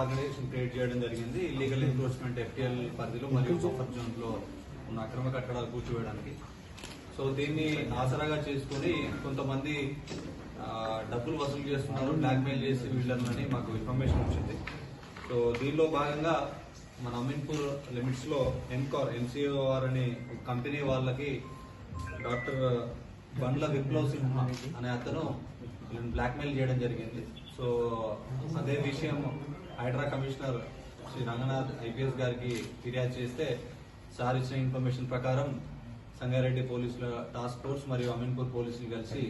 Organisation create చేయడం జరిగింది. Illegal encroachment FTL పరిధిలో మరియు బఫర్ జోన్లో ఉన్న అక్రమ కట్టడాలు కూర్చోవేయడానికి సో దీన్ని ఆసరాగా చేసుకుని కొంతమంది డబ్బులు వసూలు చేస్తున్నారు బ్లాక్మెయిల్ చేసి వీళ్ళని మాకు ఇన్ఫర్మేషన్ వచ్చింది. సో దీనిలో భాగంగా మన అమీన్పూర్ లిమిట్స్లో ఎన్కార్ ఎన్సీఓఆర్ అనే కంపెనీ వాళ్ళకి డాక్టర్ బండ్ల విప్లవ్ సింహ అనే అతను వీళ్ళని బ్లాక్మెయిల్ చేయడం జరిగింది. సో అదే విషయం హైడ్రా కమిషనర్ శ్రీ రంగనాథ్ ఐపీఎస్ గారికి ఫిర్యాదు చేస్తే సార్ ఇచ్చిన ఇన్ఫర్మేషన్ ప్రకారం సంగారెడ్డి పోలీసుల టాస్క్ ఫోర్స్ మరియు అమీన్పూర్ పోలీసులు కలిసి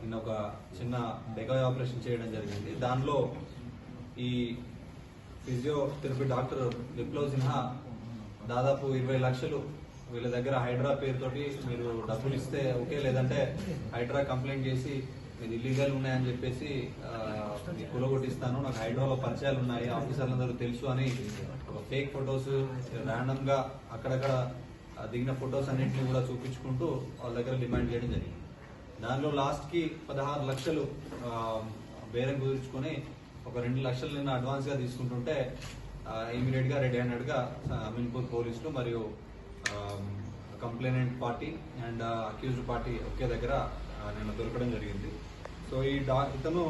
నిన్న ఒక చిన్న డెకాయ్ ఆపరేషన్ చేయడం జరిగింది. దానిలో ఈ ఫిజియోథెరపీ డాక్టర్ విప్లవ్ సిన్హా దాదాపు ఇరవై లక్షలు వీళ్ళ దగ్గర హైడ్రా పేరుతోటి మీరు డబ్బులు ఇస్తే ఓకే లేదంటే హైడ్రా కంప్లైంట్ చేసి నేను ఇల్లీగల్ ఉన్నాయని చెప్పేసి కులగొట్టిస్తాను మీకు నాకు హైడ్రాలో పరిచయాలు ఉన్నాయి ఆఫీసర్లందరూ తెలుసు అని ఒక ఫేక్ ఫొటోస్ ర్యాండమ్గా అక్కడక్కడ దిగిన ఫొటోస్ అన్నింటినీ కూడా చూపించుకుంటూ వాళ్ళ దగ్గర డిమాండ్ చేయడం జరిగింది. దానిలో లాస్ట్కి పదహారు లక్షలు బేరం కుదుర్చుకొని ఒక రెండు లక్షలు నిన్న అడ్వాన్స్గా తీసుకుంటుంటే ఇమీడియట్గా రెడీ అయినట్టుగా అమీన్పూర్ పోలీసులు మరియు complainant party and accused party ఒకే దగ్గర uh, నేను దొరకడం జరిగింది. సో ఈ డా ఇతను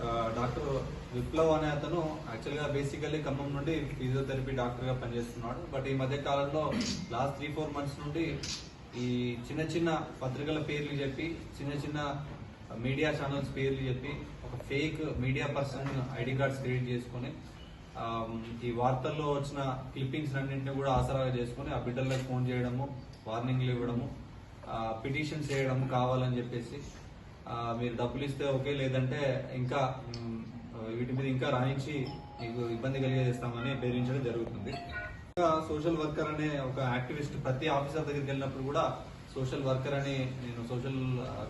uh, డాక్టర్ విప్లవ్ అనే అతను యాక్చువల్గా బేసికల్లీ ఖమ్మం నుండి ఫిజియోథెరపీ డాక్టర్గా పనిచేస్తున్నాడు. బట్ ఈ మధ్య కాలంలో లాస్ట్ త్రీ ఫోర్ మంత్స్ నుండి ఈ చిన్న చిన్న పత్రికల పేర్లు చెప్పి చిన్న చిన్న మీడియా ఛానల్స్ పేర్లు చెప్పి ఒక fake media person ID cards create చేసుకొని ఈ వార్తల్లో వచ్చిన క్లిప్పింగ్స్ అన్నింటినీ కూడా ఆసరాగా చేసుకొని ఆ బిడ్డలకు ఫోన్ చేయడము వార్నింగ్లు ఇవ్వడము పిటిషన్స్ చేయడము కావాలని చెప్పేసి మీరు డబ్బులు ఇస్తే ఓకే లేదంటే ఇంకా వీటి మీద ఇంకా రాయించి మీకు ఇబ్బంది కలిగజేస్తామని బెదిరించడం జరుగుతుంది. ఇంకా సోషల్ వర్కర్ అనే ఒక యాక్టివిస్ట్ ప్రతి ఆఫీసర్ దగ్గరికి వెళ్ళినప్పుడు కూడా సోషల్ వర్కర్ అని నేను social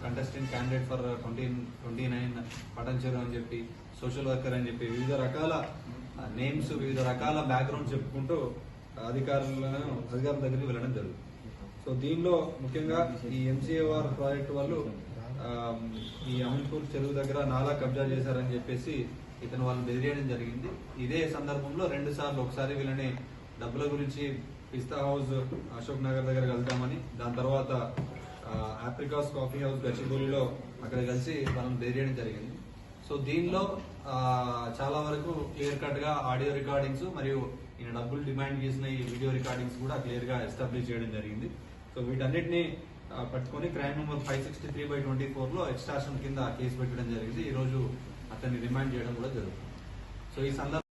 contestant candidate for twenty twenty nine Patancheru అని చెప్పి సోషల్ వర్కర్ అని చెప్పి వివిధ రకాల నేమ్స్ వివిధ రకాల బ్యాక్గ్రౌండ్ చెప్పుకుంటూ అధికారులను అధికారుల దగ్గరికి వెళ్ళడం జరుగుతుంది. సో దీనిలో ముఖ్యంగా ఈ ఎంసీఏఆర్ ప్రాజెక్ట్ వాళ్ళు ఈ అమీన్పూర్ చెరువు దగ్గర నాలా కబ్జా చేశారని చెప్పేసి ఇతను వాళ్ళు బెదిరేయడం జరిగింది. ఇదే సందర్భంలో రెండు సార్లు ఒకసారి వీళ్ళని డబ్బుల గురించి పిస్తా హౌస్ అశోక్ నగర్ దగ్గర కలుద్దామని దాని తర్వాత ఆప్రికాస్ కాఫీ హౌస్ గచ్చిబౌలిలో అక్కడ కలిసి వాళ్ళని బెదిరేయడం జరిగింది. సో దీనిలో చాలా వరకు క్లియర్ కట్గా ఆడియో రికార్డింగ్స్ మరియు ఈయన డబ్బులు డిమాండ్ చేసిన ఈ వీడియో రికార్డింగ్స్ కూడా క్లియర్గా ఎస్టాబ్లిష్ చేయడం జరిగింది. సో వీటన్నిటిని పట్టుకొని crime number five sixty three by twenty ఫోర్లో ఎక్స్ట్రాషన్ కింద కేసు పెట్టడం జరిగింది. ఈ రోజు అతన్ని రిమాండ్ చేయడం కూడా జరుగుతుంది. సో ఈ సందర్భంగా